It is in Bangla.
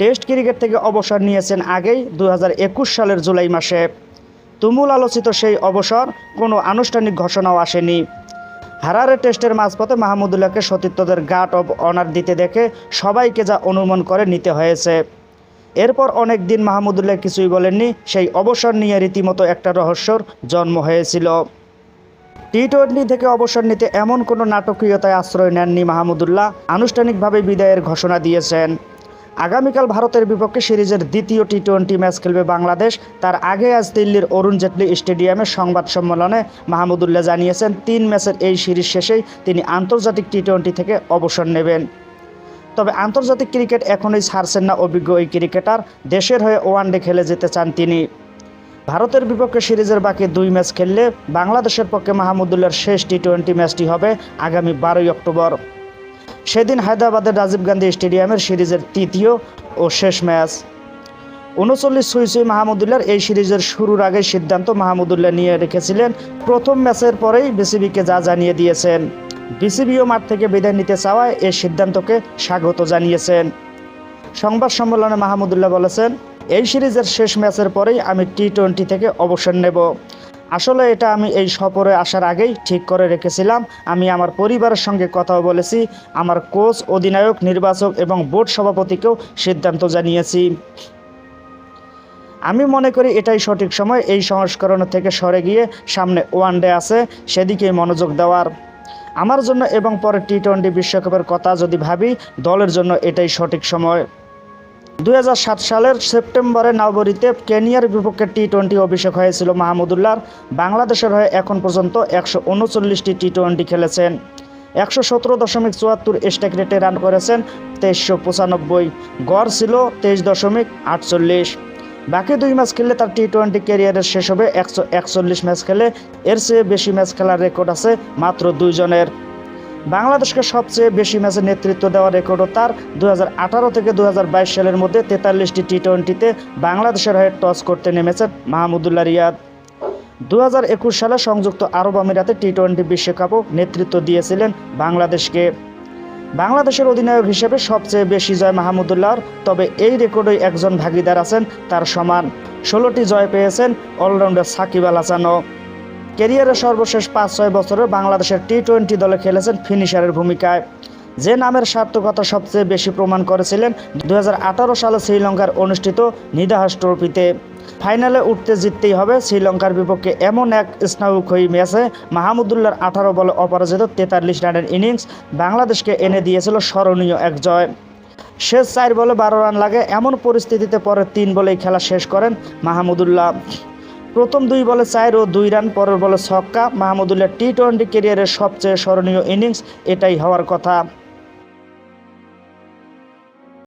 টেস্ট ক্রিকেট থেকে অবসর নিয়েছেন আগেই দুই হাজার একুশ সালের জুলাই মাসে। তুমুল আলোচিত সেই অবসর কোনো আনুষ্ঠানিক ঘোষণাও আসেনি। হারারে টেস্টের মাঝপথে মাহমুদুল্লাহকে সতীর্থদের গার্ড অব অনার দিতে দেখে সবাইকে যা অনুমান করে নিতে হয়েছে। এরপর অনেক দিন মাহমুদুল্লাহ কিছুই বলেননি, সেই অবসর নিয়ে রীতিমতো একটা রহস্যর জন্ম হয়েছিল। টি টোয়েন্টি থেকে অবসর নিতে এমন কোনো নাটকীয়তায় আশ্রয় নেননি মাহমুদুল্লাহ, আনুষ্ঠানিকভাবে বিদায়ের ঘোষণা দিয়েছেন। আগামীকাল ভারতের বিপক্ষে সিরিজের দ্বিতীয় টি টোয়েন্টি ম্যাচ খেলবে বাংলাদেশ। তার আগে আজ দিল্লির অরুণ জেটলি স্টেডিয়ামে সংবাদ সম্মেলনে মাহমুদুল্লাহ জানিয়েছেন, তিন ম্যাচের এই সিরিজ শেষেই তিনি আন্তর্জাতিক টি টোয়েন্টি থেকে অবসর নেবেন। তবে আন্তর্জাতিক ক্রিকেট এখনই ছাড়ছেন না অভিজ্ঞ এই ক্রিকেটার, দেশের হয়ে ওয়ানডে খেলে যেতে চান তিনি। ভারতের বিপক্ষে সিরিজের বাকি দুই ম্যাচ খেললে বাংলাদেশের পক্ষে মাহমুদুল্লাহর শেষ টি টোয়েন্টি ম্যাচটি হবে আগামী বারোই অক্টোবর। সেদিন হায়দ্রাবাদের রাজীব গান্ধী স্টেডিয়ামের সিরিজের তৃতীয় ও শেষ ম্যাচ। উনচল্লিশ সুই সুই মাহমুদুল্লাহর এই সিরিজের শুরুর আগে সিদ্ধান্ত মাহমুদুল্লাহ নিয়ে রেখেছিলেন। প্রথম ম্যাচের পরেই বিসিবিকে যা জানিয়ে দিয়েছেন। বিসিবিও মাঠ থেকে বিদায় নিতে চাওয়ায় এই সিদ্ধান্তকে স্বাগত জানিয়েছেন। সংবাদ সম্মেলনে মাহমুদুল্লাহ বলেছেন, এই সিরিজের শেষ ম্যাচের পরেই আমি টি টোয়েন্টি থেকে অবসর নেব। আসলে এটা আমি এই সফরে আসার আগেই ঠিক করে রেখেছিলাম। আমি আমার পরিবারের সঙ্গে কথাও বলেছি, আমার কোচ, অধিনায়ক, নির্বাচক এবং বোর্ড সভাপতিকেও সিদ্ধান্ত জানিয়েছি। আমি মনে করি এটাই সঠিক সময়, এই সংস্করণ থেকে সরে গিয়ে সামনে ওয়ানডে আছে, সেদিকেই মনোযোগ দেওয়ার। আমার জন্য এবং পরে টি টোয়েন্টি বিশ্বকাপের কথা যদি ভাবি, দলের জন্য এটাই সঠিক সময়। দুই হাজার সাত সালের সেপ্টেম্বরে নবরীতে কেনিয়ার বিপক্ষে টি টোয়েন্টি অভিষেক হয়েছিল মাহমুদুল্লাহর। বাংলাদেশের হয়ে এখন পর্যন্ত একশো উনচল্লিশটি টি টোয়েন্টি খেলেছেন। একশো সতেরো দশমিক চুয়াত্তর স্ট্রাইক রেটে রান করেছেন, তেইশশো পঁচানব্বই গড় ছিল তেইশ দশমিক আটচল্লিশ। বাকি দুই ম্যাচ খেললে তার টি টোয়েন্টি ক্যারিয়ারের শেষ হবে একশো একচল্লিশ ম্যাচ খেলে। এর চেয়ে বেশি ম্যাচ খেলার রেকর্ড আছে মাত্র দুইজনের। বাংলাদেশকে সবচেয়ে বেশি ম্যাচে নেতৃত্ব দেওয়ার রেকর্ডও তার দু হাজার আঠারো থেকে দু হাজার বাইশ সালের মধ্যে তেতাল্লিশটি টি টোয়েন্টিতে বাংলাদেশের হয়ে টস করতে নেমেছেন মাহমুদুল্লাহ রিয়াদ। দু হাজার একুশ সালে সংযুক্ত আরব আমিরাতে টি টোয়েন্টি বিশ্বকাপও নেতৃত্ব দিয়েছিলেন বাংলাদেশকে। বাংলাদেশের অধিনায়ক হিসেবে সবচেয়ে বেশি জয় মাহমুদুল্লাহর, তবে এই রেকর্ডে একজন ভাগিদার আছেন তার সমান। ষোলোটি জয় পেয়েছেন অলরাউন্ডার সাকিব আল হাসানও। ক্যারিয়ারের সর্বশেষ পাঁচ, ছয় বছরে বাংলাদেশের টি টোয়েন্টি দলে খেলেছেন ফিনিশারের ভূমিকায়। যে নামের সার্থকতা সবচেয়ে বেশি প্রমাণ করেছিলেন দু হাজার আঠারো সালে শ্রীলঙ্কার অনুষ্ঠিত নিদাহাস ট্রফিতে। ফাইনালে উঠতে জিততেই হবে শ্রীলঙ্কার বিপক্ষে এমন এক স্নায়ুক্ষয়ী ম্যাচে মাহমুদুল্লাহর আঠারো বলে অপরাজিত তেতাল্লিশ রানের ইনিংস বাংলাদেশকে এনে দিয়েছিল স্মরণীয় এক জয়। শেষ চার বলে বারো রান লাগে, এমন পরিস্থিতিতে পরে তিন বলেই খেলা শেষ করেন মাহমুদুল্লাহ। প্রথম দুই বলে চার ও দুই রান, পরের বলে ছক্কা। মাহমুদুল্লাহ টি টোয়েন্টি ক্যারিয়ারের সবচেয়ে স্মরণীয় ইনিংস এটাই হওয়ার কথা।